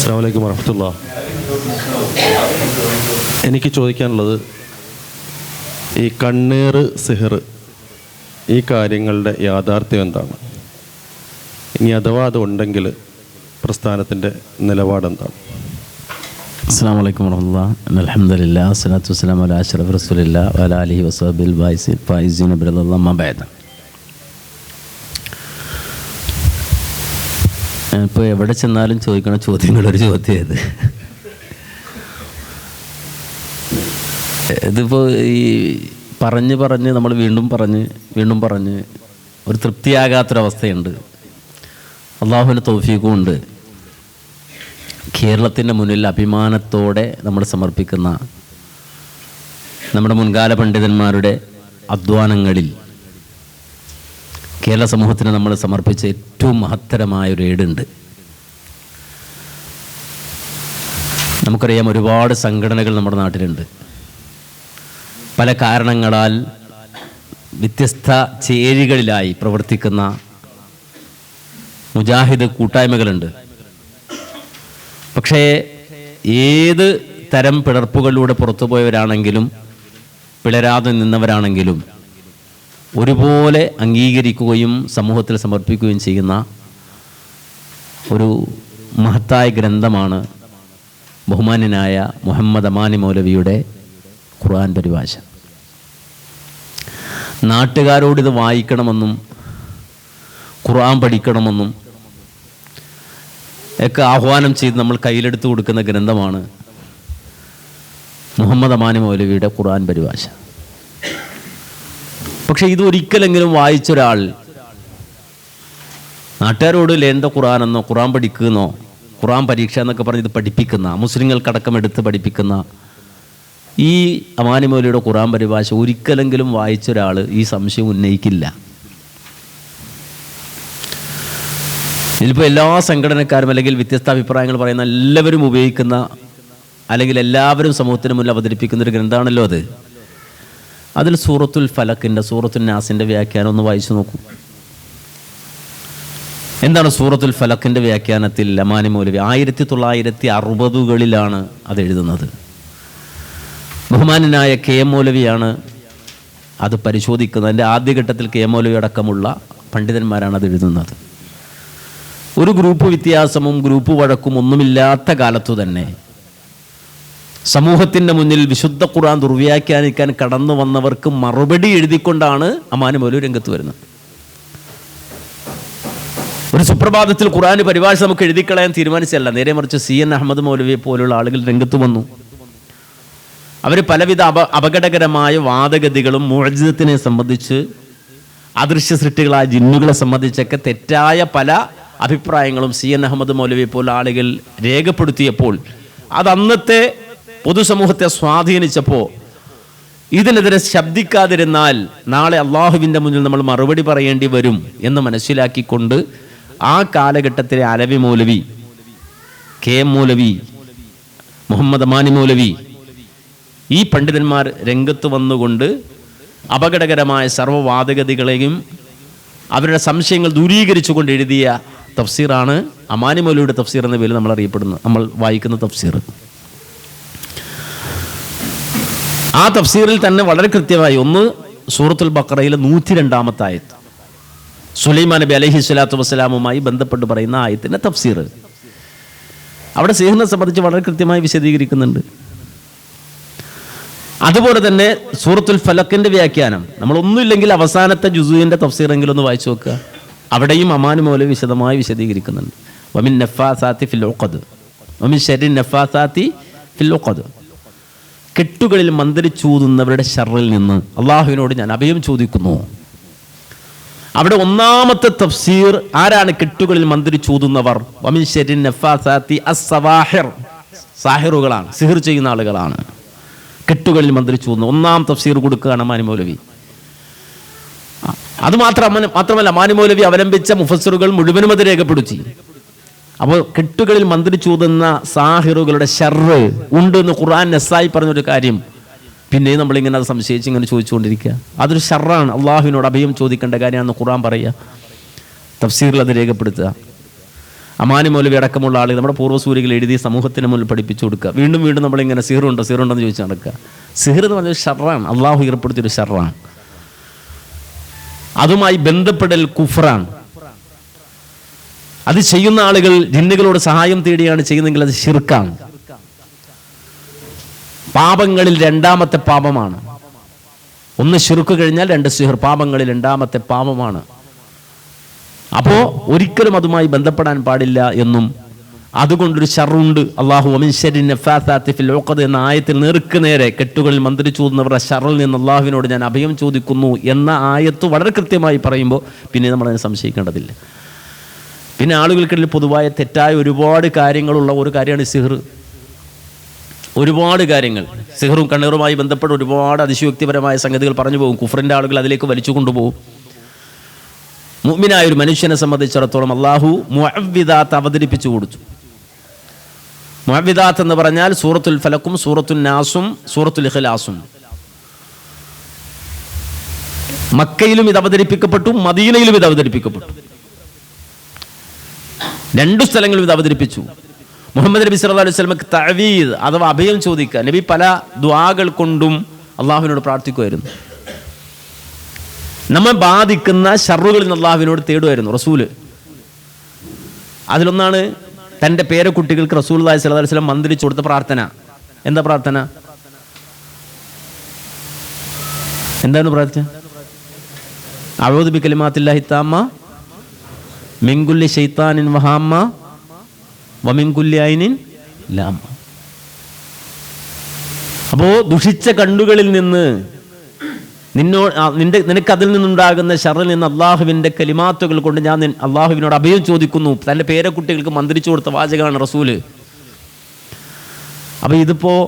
അസ്സാം വലൈക്കും വറഹമത്തുള്ള. എനിക്ക് ചോദിക്കാനുള്ളത് ഈ കണ്ണീർ സിഹർ ഈ കാര്യങ്ങളുടെ യാഥാർത്ഥ്യം എന്താണ്? ഇനി അഥവാ അത് ഉണ്ടെങ്കിൽ പ്രസ്ഥാനത്തിന്റെ നിലപാടെന്താണ് അസ്സാം വലൈക്കും വർഹമുല്ല അലഹമുല്ല വസ്സലാത്തു വസ്സലാം അല അഷ്റഫ് റസൂലില്ല വല അലി വസാബിൽ ഫൈസീൻ അബ്ദുള്ള ഇപ്പോൾ എവിടെ ചെന്നാലും ചോദിക്കണ ചോദ്യങ്ങളൊരു ചോദ്യം ഇത് ഇതിപ്പോൾ ഈ പറഞ്ഞ് പറഞ്ഞ് നമ്മൾ വീണ്ടും പറഞ്ഞ് വീണ്ടും പറഞ്ഞ് ഒരു തൃപ്തിയാകാത്തൊരവസ്ഥയുണ്ട്. അള്ളാഹുവിന്റെ തോഫീക്കും ഉണ്ട് കേരളത്തിന്റെ മുന്നിൽ അഭിമാനത്തോടെ നമ്മൾ സമർപ്പിക്കുന്ന നമ്മുടെ മുൻകാല പണ്ഡിതന്മാരുടെ അധ്വാനങ്ങളിൽ കേരള സമൂഹത്തിന് നമ്മൾ സമർപ്പിച്ച ഏറ്റവും മഹത്തരമായ ഒരു ഏടുണ്ട്. നമുക്കറിയാം ഒരുപാട് സംഘടനകൾ നമ്മുടെ നാട്ടിലുണ്ട്. പല കാരണങ്ങളാൽ വ്യത്യസ്ത ചേരികളിലായി പ്രവർത്തിക്കുന്ന മുജാഹിദ് കൂട്ടായ്മകളുണ്ട്. പക്ഷേ ഏത് തരം പിളർപ്പുകളിലൂടെ പുറത്തുപോയവരാണെങ്കിലും പിളരാതെ നിന്നവരാണെങ്കിലും ഒരുപോലെ അംഗീകരിക്കുകയും സമൂഹത്തിൽ സമർപ്പിക്കുകയും ചെയ്യുന്ന ഒരു മഹത്തായ ഗ്രന്ഥമാണ് ബഹുമാന്യനായ മുഹമ്മദ് അമാനി മൗലവിയുടെ ഖുർആൻ പരിഭാഷ. നാട്ടുകാരോട് ഇത് വായിക്കണമെന്നും ഖുർആൻ പഠിക്കണമെന്നും ഒക്കെ ആഹ്വാനം ചെയ്ത് നമ്മൾ കയ്യിലെടുത്ത് കൊടുക്കുന്ന ഗ്രന്ഥമാണ് മുഹമ്മദ് അമാനി മൗലവിയുടെ ഖുർആൻ പരിഭാഷ. പക്ഷെ ഇത് ഒരിക്കലെങ്കിലും വായിച്ച ഒരാൾ നാട്ടുകാരോട് ലേന്ത ഖുർആൻ എന്നോ ഖുർആൻ പഠിക്കുന്നോ ഖുറാൻ പരീക്ഷ എന്നൊക്കെ പറഞ്ഞ് ഇത് പഠിപ്പിക്കുന്ന മുസ്ലിങ്ങൾക്കടക്കം എടുത്ത് പഠിപ്പിക്കുന്ന ഈ അമാനി ഖുറാൻ പരിഭാഷ ഒരിക്കലെങ്കിലും വായിച്ച ഒരാൾ ഈ സംശയം ഉന്നയിക്കില്ല. ഇതിലിപ്പോൾ എല്ലാ സംഘടനക്കാരും അല്ലെങ്കിൽ വ്യത്യസ്ത അഭിപ്രായങ്ങൾ പറയുന്ന എല്ലാവരും ഉപയോഗിക്കുന്ന അല്ലെങ്കിൽ എല്ലാവരും സമൂഹത്തിന് മുന്നിൽ അവതരിപ്പിക്കുന്ന ഒരു ഗ്രന്ഥമാണല്ലോ അത്. അതിൽ സൂറത്തുൽ ഫലക്കിന്റെ സൂറത്തുൽ നാസിന്റെ വ്യാഖ്യാനം ഒന്ന് വായിച്ചു നോക്കൂ. എന്താണ് സൂറത്തുൽ ഫലക്കിന്റെ വ്യാഖ്യാനത്തിൽ ലമാനി മൗലവി ആയിരത്തി തൊള്ളായിരത്തി അറുപതുകളിലാണ് അത് എഴുതുന്നത്. ബഹുമാനനായ കെ എം മൗലവിയാണ് അത് പരിശോധിക്കുന്നത്. അതിന്റെ ആദ്യഘട്ടത്തിൽ കെ എം മൗലവി അടക്കമുള്ള പണ്ഡിതന്മാരാണ് അത് എഴുതുന്നത്. ഒരു ഗ്രൂപ്പ് വ്യത്യാസമും ഗ്രൂപ്പ് വഴക്കും ഒന്നുമില്ലാത്ത കാലത്തു തന്നെ സമൂഹത്തിന്റെ മുന്നിൽ വിശുദ്ധ ഖുറാൻ ദുർവ്യാഖ്യാനിക്കാൻ കടന്നു വന്നവർക്ക് മറുപടി എഴുതിക്കൊണ്ടാണ് അമാന മൗലു രംഗത്ത് വരുന്നത്. ഒരു സുപ്രഭാതത്തിൽ ഖുർആൻ പരിഭാഷ നമുക്ക് എഴുതിക്കളയാൻ തീരുമാനിച്ചല്ല നേരെ മറിച്ച് സി എൻ അഹമ്മദ് മൗലവിയെ പോലുള്ള ആളുകൾ രംഗത്ത് വന്നു. അവർ പലവിധ അപ അപകടകരമായ വാദഗതികളും മോചിതത്തിനെ സംബന്ധിച്ച് അദൃശ്യ സൃഷ്ടികളായ ജിന്നുകളെ സംബന്ധിച്ചൊക്കെ തെറ്റായ പല അഭിപ്രായങ്ങളും സി എൻ അഹമ്മദ് മൗലവിയെ പോലുള്ള ആളുകൾ രേഖപ്പെടുത്തിയപ്പോൾ അത് അന്നത്തെ പൊതുസമൂഹത്തെ സ്വാധീനിച്ചപ്പോൾ ഇതിനെതിരെ ശബ്ദിക്കാതിരുന്നാൽ നാളെ അള്ളാഹുവിന്റെ മുന്നിൽ നമ്മൾ മറുപടി പറയേണ്ടി വരും എന്ന് മനസ്സിലാക്കിക്കൊണ്ട് ആ കാലഘട്ടത്തിലെ അലവി മൗലവി കെ എം മൗലവി മുഹമ്മദ് അമാനി മൗലവി ഈ പണ്ഡിതന്മാർ രംഗത്ത് വന്നുകൊണ്ട് അപകടകരമായ സർവവാദഗതികളെയും അവരുടെ സംശയങ്ങൾ ദൂരീകരിച്ചുകൊണ്ട് എഴുതിയ തഫ്സീറാണ് അമാനി മൗലിയുടെ തഫ്സീർ എന്ന പേരിൽ നമ്മൾ അറിയപ്പെടുന്നത് നമ്മൾ വായിക്കുന്ന തഫ്സീർ. ആ തഫ്സീറിൽ തന്നെ വളരെ കൃത്യമായി ഒന്ന് സൂറത്തുൽ ബക്കറയിലെ നൂറ്റി രണ്ടാമത്തെ ആയത്ത്. സുലൈമാൻ നബി അലഹി സ്വലാത്തു വസ്സലാമുമായി ബന്ധപ്പെട്ട് പറയുന്ന ആയത്തിന്റെ തഫ്സീർ. അവിടെ സിഹിനെ സംബന്ധിച്ച് വളരെ കൃത്യമായി വിശദീകരിക്കുന്നുണ്ട്. അതുപോലെ തന്നെ സൂറത്തുൽ ഫലക്കിന്റെ വ്യാഖ്യാനം. നമ്മൾ ഒന്നുമില്ലെങ്കിൽ അവസാനത്തെ ജുസുവിന്റെ തഫ്സീറെങ്കിലും ഒന്ന് വായിച്ചു നോക്കുക. അവിടെയും അമാനു മൗല വിശദമായി വിശദീകരിക്കുന്നുണ്ട്. വമിൻ നഫാസാത്തി ഫിൽ ഒക്കത് വമിൻ ഷെരിൻ നഫാസാത്തി ഫിൽ ഉഖദ്. കെട്ടുകളിൽ മന്ത്രിച്ചൂതുന്നവരുടെ ഷറിൽ നിന്ന് അള്ളാഹുവിനോട് ഞാൻ അഭയം ചോദിക്കുന്നു. അവിടെ ഒന്നാമത്തെ തഫ്സീർ ആരാണ് കെട്ടുകളിൽ മന്ത്രിച്ചൂതുന്നവർ സാഹിറുകളാണ് സിഹിർ ചെയ്യുന്ന ആളുകളാണ്. കെട്ടുകളിൽ മന്ത്രിച്ചു ഒന്നാം തഫ്സീർ കൊടുക്കുകയാണ് മാനിമൗലവി അത് മാത്രം മാത്രമല്ല മാനിമൗലവി അവലംബിച്ച മുഫസറുകൾ മുഴുവനും അത് രേഖപ്പെടുത്തി. അപ്പോൾ കെട്ടുകളിൽ മന്ത്രിച്ചൂതുന്ന സാഹിറുകളുടെ ഷർറ് ഉണ്ട് എന്ന് ഖുർആൻ നെസ്സായി പറഞ്ഞൊരു കാര്യം. പിന്നെ നമ്മളിങ്ങനെ അത് സംശയിച്ച് ഇങ്ങനെ ചോദിച്ചുകൊണ്ടിരിക്കുക. അതൊരു ഷർറാണ് അള്ളാഹുവിനോട് അഭയം ചോദിക്കേണ്ട കാര്യമാണെന്ന് ഖുർആൻ പറയുക. തഫ്സീറിൽ അത് രേഖപ്പെടുത്തുക. അമാനി മൗലവി അടക്കമുള്ള ആളുകൾ നമ്മുടെ പൂർവസൂരികൾ എഴുതി സമൂഹത്തിന് മുന്നിൽ പഠിപ്പിച്ചു കൊടുക്കുക. വീണ്ടും വീണ്ടും നമ്മളിങ്ങനെ സിഹറുണ്ടോ സിഹറുണ്ടോ എന്ന് ചോദിച്ച് നടക്കുക. സിഹർ എന്ന് പറഞ്ഞൊരു ഷർറാണ് അള്ളാഹു ഏർപ്പെടുത്തിയൊരു ഷർറാണ് അതുമായി ബന്ധപ്പെടൽ കുഫറാണ്. അത് ചെയ്യുന്ന ആളുകൾ ജിന്നുകളോട് സഹായം തേടിയാണ് ചെയ്യുന്നതെങ്കിൽ അത് ശിർക്കാണ്. പാപങ്ങളിൽ രണ്ടാമത്തെ പാപമാണ്. ഒന്ന് ശിർക്ക് കഴിഞ്ഞാൽ രണ്ട് സിഹർ പാപങ്ങളിൽ രണ്ടാമത്തെ പാപമാണ്. അപ്പോ ഒരിക്കലും അതുമായി ബന്ധപ്പെടാൻ പാടില്ല എന്നും അതുകൊണ്ടൊരു ഷറുണ്ട് അള്ളാഹു എന്ന ആയത്തിൽ നേർക്ക് നേരെ കെട്ടുകളിൽ മന്ത്രിച്ചൂതുന്നവരുടെ ഷറിൽ നിന്ന് അള്ളാഹുവിനോട് ഞാൻ അഭയം ചോദിക്കുന്നു എന്ന ആയത്ത് വളരെ കൃത്യമായി പറയുമ്പോൾ പിന്നെ നമ്മൾ അതിനെ സംശയിക്കേണ്ടതില്ല. പിന്നെ ആളുകൾക്കിടയിൽ പൊതുവായ തെറ്റായ ഒരുപാട് കാര്യങ്ങളുള്ള ഒരു കാര്യമാണ് സിഹർ ഒരുപാട് കാര്യങ്ങൾ. സിഹറും കണ്ണീറുമായി ബന്ധപ്പെട്ട് ഒരുപാട് അതിശയോക്തിപരമായ സംഗതികൾ പറഞ്ഞു പോകും. കുഫറിന്റെ ആളുകൾ അതിലേക്ക് വലിച്ചു കൊണ്ടുപോകും. മുഅ്മിനായ ഒരു മനുഷ്യനെ സംബന്ധിച്ചിടത്തോളം അള്ളാഹു മുഅവ്വിദാത്ത് അവതരിപ്പിച്ചു കൊടുത്തു. മുഅവ്വിദാത്ത് എന്ന് പറഞ്ഞാൽ സൂറത്തുൽ ഫലക്കും സൂറത്തുൽ നാസും സൂറത്തുൽ ഇഖ്ലാസും. മക്കയിലും ഇത് അവതരിപ്പിക്കപ്പെട്ടു മദീനയിലും ഇത് അവതരിപ്പിക്കപ്പെട്ടു. രണ്ടു സ്ഥലങ്ങളും ഇത് അവതരിപ്പിച്ചു. മുഹമ്മദ് നബി സല്ലല്ലാഹു അലൈഹി സ്വലമക്ക് തഅവീദ് അഥവാ അഭയം ചോദിക്കുക. നബി പല ദ്വാകൾ കൊണ്ടും അള്ളാഹുവിനോട് പ്രാർത്ഥിക്കുമായിരുന്നു. നമ്മെ ബാധിക്കുന്ന ഷറുകളിൽ നിന്ന് അള്ളാഹുവിനോട് തേടുമായിരുന്നു റസൂൽ. അതിലൊന്നാണ് തന്റെ പേരക്കുട്ടികൾക്ക് റസൂൽ അലൈഹി സ്വലം വസ്ലം മന്ത്രിച്ചു കൊടുത്ത പ്രാർത്ഥന. എന്താ പ്രാർത്ഥന? എന്താണ് പ്രാർത്ഥന? അഴോദ് ബി കലിമാത്തില്ലാഹി താമ്മ മിങ്കുല്ലി ഷെയ്ത്താനിൻ വഹാമ്മ വമിങ്കുല്ലി ഐനിൻ ലാമ അപ്പോ ദുഷിച്ച കണ്ണുകളിൽ നിന്ന് നിന്നോ നിന്റെ നിനക്ക് അതിൽ നിന്നുണ്ടാകുന്ന ഷറിൽ നിന്ന് അള്ളാഹുവിന്റെ കലിമാത്തുകൾ കൊണ്ട് ഞാൻ അള്ളാഹുവിനോട് അഭയം ചോദിക്കുന്നു. തന്റെ പേരക്കുട്ടികൾക്ക് മന്ത്രിച്ചു കൊടുത്ത വാചകമാണ് റസൂൽ. അപ്പോൾ ഇതിപ്പോൾ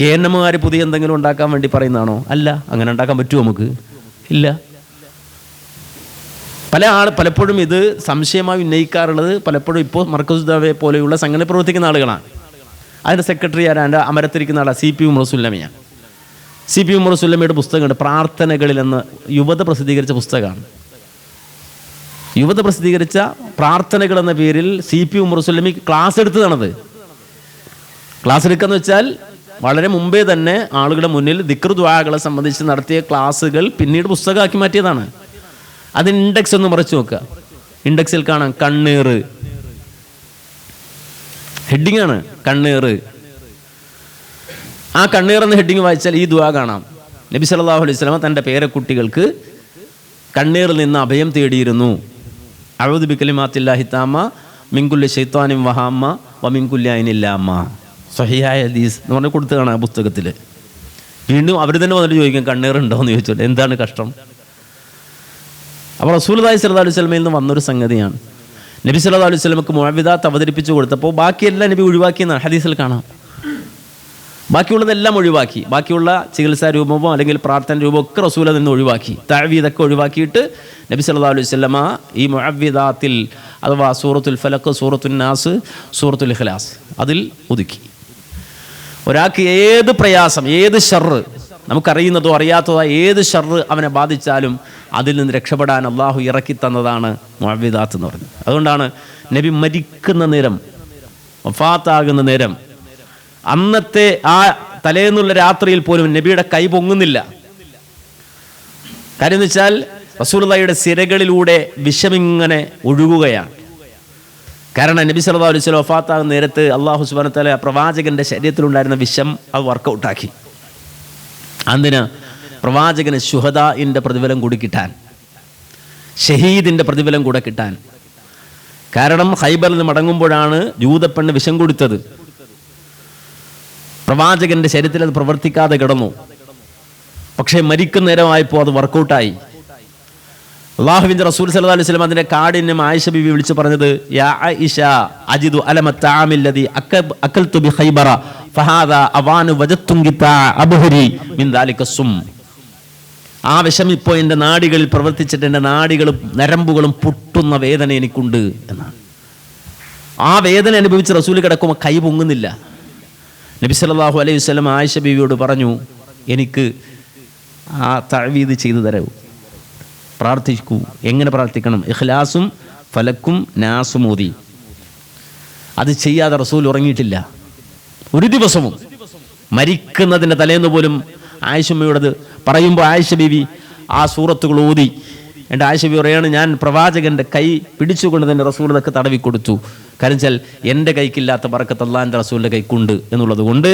കേന്ദ്രമാർ പുതിയ എന്തെങ്കിലും ഉണ്ടാക്കാൻ വേണ്ടി പറയുന്നതാണോ? അല്ല അങ്ങനെ ഉണ്ടാക്കാൻ പറ്റുമോ നമുക്ക്? ഇല്ല. പല ആൾ പലപ്പോഴും ഇത് സംശയമായി ഉന്നയിക്കാറുള്ളത് പലപ്പോഴും ഇപ്പോൾ മർക്കസ് ദാവെ പോലെയുള്ള സംഘടന പ്രവർത്തിക്കുന്ന ആളുകളാണ്. അതിന്റെ സെക്രട്ടറി ആരാണ്ട് അമരത്തിരിക്കുന്ന ആളാണ് സി പി ഉമർ സുല്ലമിയാണ് സി പി ഉമർ സുല്ലമയുടെ പുസ്തകമുണ്ട് പ്രാർത്ഥനകളിൽ എന്ന് യുവത പ്രസിദ്ധീകരിച്ച പുസ്തകമാണ്. യുവത പ്രസിദ്ധീകരിച്ച പ്രാർത്ഥനകൾ എന്ന പേരിൽ C P Umar Sullami class എടുത്തതാണത്. Class എടുക്കാന്ന് വെച്ചാൽ വളരെ മുമ്പേ തന്നെ ആളുകളുടെ മുന്നിൽ ദിക്ർ സംബന്ധിച്ച് നടത്തിയ ക്ലാസ്സുകൾ പിന്നീട് പുസ്തകമാക്കി മാറ്റിയതാണ്. അതിന് ഇൻഡെക്സ് ഒന്ന് മറിച്ച് നോക്കുക. ഇൻഡെക്സിൽ കാണാം കണ്ണീർ. ഹെഡിങ് ആണ് കണ്ണീർ. ആ കണ്ണീർ എന്ന ഹെഡിങ് വായിച്ചാൽ ഈ ദുവാ കാണാം. നബി സല്ലാഹു അലൈഹി വസല്ലമ തന്റെ പേരക്കുട്ടികൾക്ക് കണ്ണീറിൽ നിന്ന് അഭയം തേടിയിരുന്നു. അഴുദ് ബിക്കലിമാത്തില്ലാഹി താമ മിങ്കുല്ലി ഷെയ്ത്താനും വഹാമ്മ വമിങ്കുല്ലി അയിനില്ലാമ്മ സഹിയായ ഹദീസ് എന്ന് പറഞ്ഞ് കൊടുത്തു കാണാം പുസ്തകത്തിൽ വീണ്ടും അവർ തന്നെ വന്നിട്ട് ചോദിക്കും കണ്ണീറുണ്ടോ എന്ന് ചോദിച്ചോട്ടെ എന്താണ് കഷ്ടം? അപ്പോൾ റസൂൽദായ് സല്ലല്ലാഹു അലൈഹി വസല്ലമയിൽ നിന്ന് വന്നൊരു സംഗതിയാണ്. നബി സല്ലല്ലാഹു അലൈഹി വസല്ലമക്ക് മുഅവ്വിദാത്ത് അവതരിപ്പിച്ചു കൊടുത്തപ്പോൾ ബാക്കിയെല്ലാം നബി ഒഴിവാക്കിയെന്നാണ് ഹദീസിൽ കാണാം. ബാക്കിയുള്ളതെല്ലാം ഒഴിവാക്കി. ബാക്കിയുള്ള ചികിത്സാ രൂപമോ അല്ലെങ്കിൽ പ്രാർത്ഥന രൂപമോ ഒക്കെ റസൂല നിന്ന് ഒഴിവാക്കി. താഴ്വീതൊക്കെ ഒഴിവാക്കിയിട്ട് നബി സല്ലാ അലൈഹി വസല്ലമ ഈ മുഅവ്വിദാത്തിൽ അഥവാ സൂറത്തുൽ ഫലക്ക് സൂറത്തുൽ നാസ് സൂറത്തുൽ ഇഖ്ലാസ് അതിൽ ഒതുക്കി. ഒരാൾക്ക് ഏത് പ്രയാസം ഏത് ഷർറ് നമുക്കറിയുന്നതോ അറിയാത്തതോ ഏത് ഷർറ് അവനെ ബാധിച്ചാലും അതിൽ നിന്ന് രക്ഷപ്പെടാൻ അള്ളാഹു ഇറക്കി തന്നതാണ് മുഅവിദാത്ത് എന്ന് പറഞ്ഞത്. അതുകൊണ്ടാണ് നബി മരിക്കുന്ന നേരം വഫാത്താകുന്ന നേരം അന്നത്തെ ആ തലേന്നുള്ള രാത്രിയിൽ പോലും നബിയുടെ കൈ പൊങ്ങുന്നില്ല. കാര്യം എന്ന് വെച്ചാൽ റസൂലുള്ളാഹിയുടെ സിരകളിലൂടെ വിഷമിങ്ങനെ ഒഴുകുകയാണ്. കാരണം നബി സല്ലല്ലാഹു അലൈഹി വഫാത്താകുന്ന നേരത്ത് അള്ളാഹു സുബാനത്തല പ്രവാചകന്റെ ശരീരത്തിലുണ്ടായിരുന്ന വിഷം അത് വർക്കൗട്ടാക്കി എന്തിന് പ്രവാചകന് ശുഹദാഇന്റെ പ്രതിഫലം കൂടി കിട്ടാൻ ഷഹീദിന്റെ പ്രതിഫലം കൂടെ കിട്ടാൻ. കാരണം ഹൈബറിൽ മടങ്ങുമ്പോഴാണ് ജൂതപ്പെണ്ണ് വിഷം കൊടുത്തത്. പ്രവാചകന്റെ ശരീരത്തിൽ അത് പ്രവർത്തിക്കാതെ കിടന്നു. പക്ഷേ മരിക്കുന്ന നേരമായപ്പോൾ അത് വർക്കൗട്ടായി. അള്ളാഹുവിന്റെ റസൂൽ സല്ലാ അലൈഹി സ്വലം അതിന്റെ കാടിനും ആയിഷ ബിബി വിളിച്ചു പറഞ്ഞത് യാ ആയിഷ അജിദു അലമ തആമില്ലദി അക്ക- അക്കൽതു ബി ഖൈബറ. ഫഹാദ അവാനു വജത്തും ഗിതാ അബ്ഹരി ആ വിഷം ഇപ്പോൾ എന്റെ നാടികളിൽ പ്രവർത്തിച്ചിട്ട് എന്റെ നാടികളും നരമ്പുകളും പൊട്ടുന്ന വേദന എനിക്കുണ്ട് എന്നാണ്. ആ വേദന അനുഭവിച്ച് റസൂൽ കിടക്കുമ്പോൾ കൈ പൊങ്ങുന്നില്ല. നബി സല്ലല്ലാഹു അലൈഹി വസല്ലം ആയിഷ ബീവിയോട് പറഞ്ഞു എനിക്ക് ആ തഴവീത് ചെയ്തു തരൂ. പ്രാർത്ഥിക്കൂ. എങ്ങനെ പ്രാർത്ഥിക്കണം? ഇഖ്ലാസും ഫലക്കും നാസും ഓതി അത് ചെയ്യാതെ റസൂൽ ഉറങ്ങിയിട്ടില്ല. ഒരു ദിവസവും മരിക്കുന്നതിന്റെ തലേന്ന് പോലും ആയിഷമ്മയോടത് പറയുമ്പോൾ ആയിഷ ബീവി ആ സൂറത്തുകൾ ഓതി. എന്റെ ആയിഷ ബി പറയാണ് ഞാൻ പ്രവാചകന്റെ കൈ പിടിച്ചുകൊണ്ട് തന്നെ റസൂലിനൊക്കെ തടവി കൊടുത്തു. കാരണം വെച്ചാൽ എന്റെ കൈക്കില്ലാത്ത പറക്കത്ത് അള്ളാന്റെ റസൂലിന്റെ കൈക്കുണ്ട് എന്നുള്ളത് കൊണ്ട്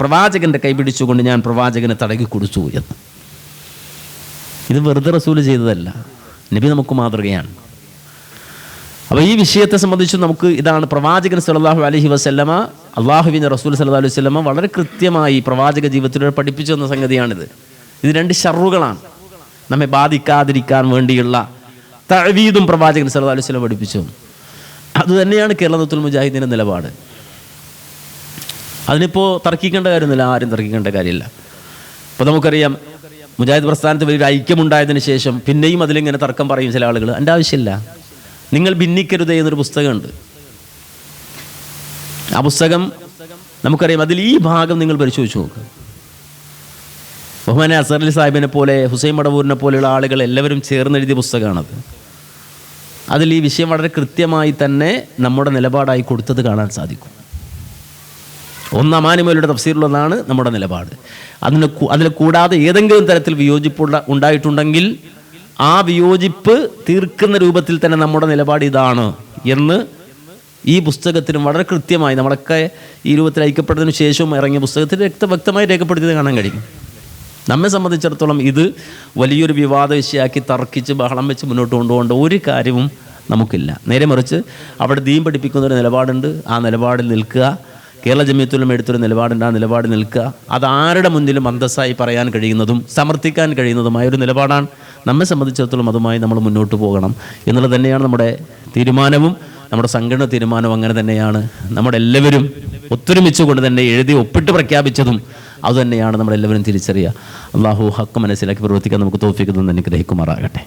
പ്രവാചകന്റെ കൈ പിടിച്ചുകൊണ്ട് ഞാൻ പ്രവാചകനെ തടകി കൊടുത്തു എന്ന്. ഇത് വെറുതെ റസൂൽ ചെയ്തതല്ല. നബി നമുക്ക് മാതൃകയാണ്. അപ്പോൾ ഈ വിഷയത്തെ സംബന്ധിച്ച് നമുക്ക് ഇതാണ് പ്രവാചകൻ സല്ലല്ലാഹു അലഹി വസല്ലമ അള്ളാഹുവിന്റെ റസൂൽ സല്ലാ അലൈഹി സ്വലമ വളരെ കൃത്യമായി പ്രവാചക ജീവിതത്തിലൂടെ പഠിപ്പിച്ചു തന്ന സംഗതിയാണിത്. ഇത് രണ്ട് ഷറുകളാണ് നമ്മെ ബാധിക്കാതിരിക്കാൻ വേണ്ടിയുള്ള തഴവീതും പ്രവാചകൻ സല്ലല്ലാഹു അലൈഹി സ്വലം പഠിപ്പിച്ചു. അതുതന്നെയാണ് കേരളത്തിൽ മുജാഹിദിന്റെ നിലപാട്. അതിനിപ്പോൾ തർക്കിക്കേണ്ട കാര്യമൊന്നുമില്ല ആരും തർക്കിക്കേണ്ട കാര്യമില്ല. ഇപ്പോൾ നമുക്കറിയാം മുജാഹിദ് പ്രസ്ഥാനത്ത് വലിയൊരു ഐക്യമുണ്ടായതിനു ശേഷം പിന്നെയും അതിലിങ്ങനെ തർക്കം പറയും ചില ആളുകൾ എന്റെ ആവശ്യമില്ല. നിങ്ങൾ ഭിന്നിക്കരുതേ എന്നൊരു പുസ്തകമുണ്ട്. ആ പുസ്തകം നമുക്കറിയാം അതിൽ ഈ ഭാഗം നിങ്ങൾ പരിശോധിച്ച് നോക്കുക ബഹുമാന അസർ അലി സാഹിബിനെ പോലെ ഹുസൈൻ മടവൂരിനെ പോലെയുള്ള ആളുകൾ എല്ലാവരും ചേർന്നെഴുതിയ പുസ്തകമാണത്. അതിൽ ഈ വിഷയം വളരെ കൃത്യമായി തന്നെ നമ്മുടെ നിലപാടായി കൊടുത്തത് കാണാൻ സാധിക്കും. ഒന്ന് തഫ്സീറിലുള്ളതാണ് നമ്മുടെ നിലപാട്. അതിന് അതിൽ കൂടാതെ ഏതെങ്കിലും തരത്തിൽ വിയോജിപ്പുള്ള ഉണ്ടായിട്ടുണ്ടെങ്കിൽ ആ വിയോജിപ്പ് തീർക്കുന്ന രൂപത്തിൽ തന്നെ നമ്മുടെ നിലപാട് ഇതാണ് എന്ന് ഈ പുസ്തകത്തിനും വളരെ കൃത്യമായി നമ്മളൊക്കെ ഈ രൂപത്തിൽ ഐക്യപ്പെട്ടതിന് ശേഷവും ഇറങ്ങിയ പുസ്തകത്തിൽ വ്യക്ത വ്യക്തമായി രേഖപ്പെടുത്തിയത് കാണാൻ കഴിയും. നമ്മെ സംബന്ധിച്ചിടത്തോളം ഇത് വലിയൊരു വിവാദ വിഷയമാക്കി തർക്കിച്ച് ബഹളം വെച്ച് മുന്നോട്ട് കൊണ്ടുപോകേണ്ട ഒരു കാര്യവും നമുക്കില്ല. നേരെ മറിച്ച് അവിടെ ദീം പഠിപ്പിക്കുന്ന ഒരു നിലപാടുണ്ട്. ആ നിലപാടിൽ നിൽക്കുക. കേരള ജമ്യത്തിലും എടുത്തൊരു നിലപാടുണ്ട്. ആ നിലപാടിൽ നിൽക്കുക. അത് ആരുടെ മുന്നിലും അന്തസ്സായി പറയാൻ കഴിയുന്നതും സമർത്ഥിക്കാൻ കഴിയുന്നതുമായ ഒരു നിലപാടാണ്. നമ്മെ സംബന്ധിച്ചിടത്തോളം അതുമായി നമ്മൾ മുന്നോട്ട് പോകണം. എന്നുള്ളത് തന്നെയാണ് നമ്മുടെ തീരുമാനവും. നമ്മുടെ സംഘടന തീരുമാനം അങ്ങനെ തന്നെയാണ്. നമ്മുടെ എല്ലാവരും ഒത്തൊരുമിച്ചുകൊണ്ട് തന്നെ എഴുതി ഒപ്പിട്ട് പ്രഖ്യാപിച്ചതും അതുതന്നെയാണ് നമ്മളെല്ലാവരും തിരിച്ചറിയുക. അള്ളാഹു ഹക്ക് മനസ്സിലാക്കി പ്രവർത്തിക്കാൻ നമുക്ക് തോഫിക്കുന്നതെന്ന് അനുഗ്രഹിക്കുമാറാകട്ടെ.